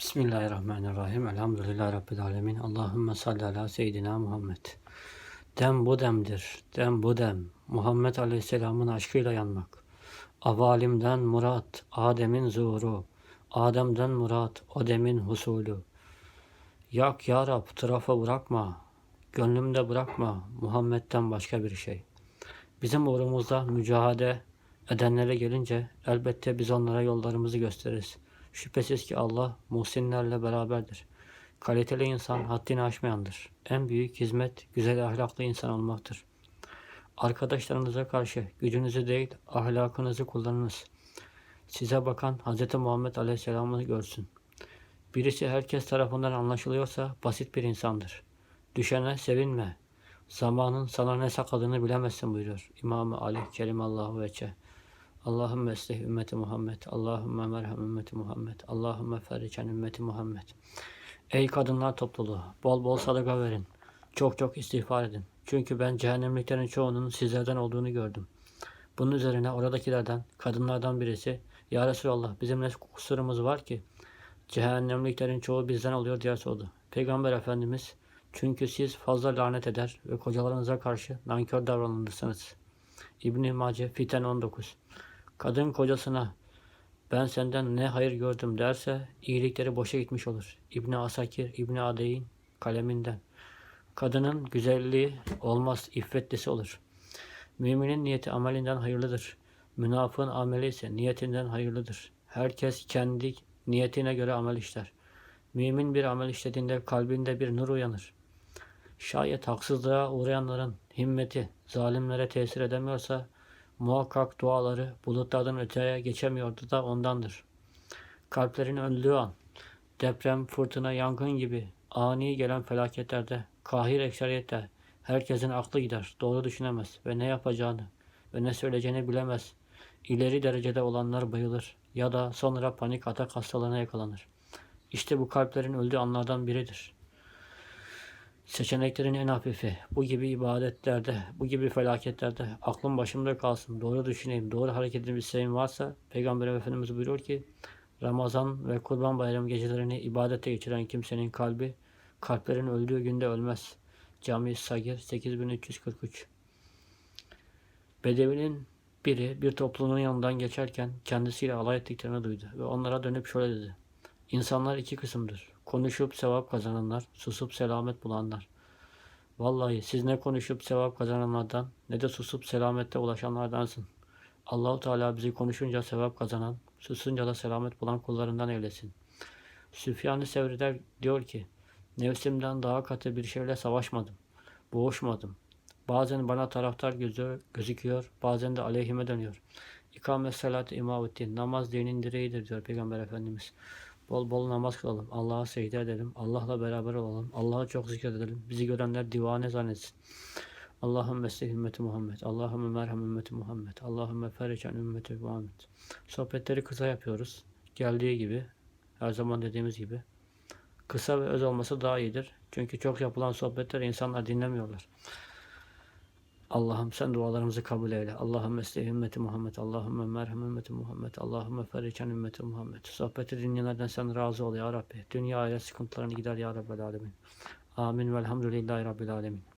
Bismillahirrahmanirrahim. Elhamdülillahi Rabbil alemin. Allahümme salli ala seyyidina Muhammed. Dem bu demdir. Dem bu dem. Muhammed Aleyhisselam'ın aşkıyla yanmak. Avalimden murat, Adem'in zuhuru. Adem'den murat, Adem'in husulü. Yak ya Rab, tarafa bırakma. Gönlümde bırakma Muhammed'den başka bir şey. Bizim uğrumuzda mücadele edenlere gelince elbette biz onlara yollarımızı gösteririz. Şüphesiz ki Allah muhsinlerle beraberdir. Kaliteli insan haddini aşmayandır. En büyük hizmet güzel ahlaklı insan olmaktır. Arkadaşlarınıza karşı gücünüzü değil ahlakınızı kullanınız. Size bakan Hz. Muhammed Aleyhisselam'ı görsün. Birisi herkes tarafından anlaşılıyorsa basit bir insandır. Düşene sevinme. Zamanın sana ne sakladığını bilemezsin buyuruyor. İmam-ı Ali Kerimallahu Veçe. Allahümme eslih ümmeti Muhammed. Allahümme merhem ümmeti Muhammed. Allahümme ferriçen ümmeti Muhammed. Ey kadınlar topluluğu, bol bol sadaka verin. Çok çok istiğfar edin. Çünkü ben cehennemliklerin çoğunun sizlerden olduğunu gördüm. Bunun üzerine oradakilerden, kadınlardan birisi, Ya Resulallah bizim ne kusurumuz var ki? Cehennemliklerin çoğu bizden oluyor diye sordu. Peygamber Efendimiz, çünkü siz fazla lanet eder ve kocalarınıza karşı nankör davranırsınız. İbn-i Mace Fiten 19 Kadın kocasına ben senden ne hayır gördüm derse iyilikleri boşa gitmiş olur. İbni Asakir, İbni Adey'in kaleminden. Kadının güzelliği olmaz, iffetlisi olur. Müminin niyeti amelinden hayırlıdır. Münafığın ameli ise niyetinden hayırlıdır. Herkes kendi niyetine göre amel işler. Mümin bir amel işlediğinde kalbinde bir nur uyanır. Şayet haksızlığa uğrayanların himmeti zalimlere tesir edemiyorsa Muhakkak duaları bulutlardan öteye geçemiyordu da ondandır. Kalplerin öldüğü an, deprem, fırtına, yangın gibi ani gelen felaketlerde, kahir ekseriyette herkesin aklı gider, doğru düşünemez ve ne yapacağını ve ne söyleyeceğini bilemez. İleri derecede olanlar bayılır ya da sonra panik atak hastalığına yakalanır. İşte bu kalplerin öldüğü anlardan biridir. Seçeneklerin en hafifi. Bu gibi ibadetlerde, bu gibi felaketlerde aklım başımda kalsın. Doğru düşüneyim, doğru hareket edeyim isteğim varsa Peygamber Efendimiz buyuruyor ki Ramazan ve Kurban Bayramı gecelerini ibadete geçiren kimsenin kalbi kalplerin öldüğü günde ölmez. Cami Sagir 8343 Bedevinin biri bir toplumun yanından geçerken kendisiyle alay ettiklerini duydu ve onlara dönüp şöyle dedi. İnsanlar iki kısımdır. Konuşup sevap kazananlar, susup selamet bulanlar. Vallahi siz ne konuşup sevap kazananlardan ne de susup selamette ulaşanlardansın. Allahu Teala bizi konuşunca sevap kazanan, susunca da selamet bulan kullarından eylesin. Süfyan-ı Sevri'de diyor ki, nefsimden daha katı bir şeyle savaşmadım, boğuşmadım. Bazen bana taraftar gözü, gözüküyor, bazen de aleyhime dönüyor. İkamet salatı imavettin, namaz dinin direğidir diyor Peygamber Efendimiz. Bol bol namaz kılalım. Allah'a secde edelim. Allah'la beraber olalım. Allah'a çok zikredelim. Bizi görenler divane zannetsin. Allahümme estih ümmeti Muhammed. Allahümme merhem ümmeti Muhammed. Allahümme fericen ümmeti Muhammed. Sohbetleri kısa yapıyoruz. Geldiği gibi. Her zaman dediğimiz gibi. Kısa ve öz olması daha iyidir. Çünkü çok yapılan sohbetler insanlar dinlemiyorlar. Allah'ım sen dualarımızı kabul eyle. Allah'ım eslih ümmeti Muhammed. Allahümme merhem ümmeti Muhammed. Allahümme fericen ümmeti Muhammed. Sohbeti dinleyenlerden sen razı ol ya Rabbi. Dünya ahiret sıkıntılarını gider ya Rabbel Alemin. Amin velhamdülillahi Rabbil Alemin.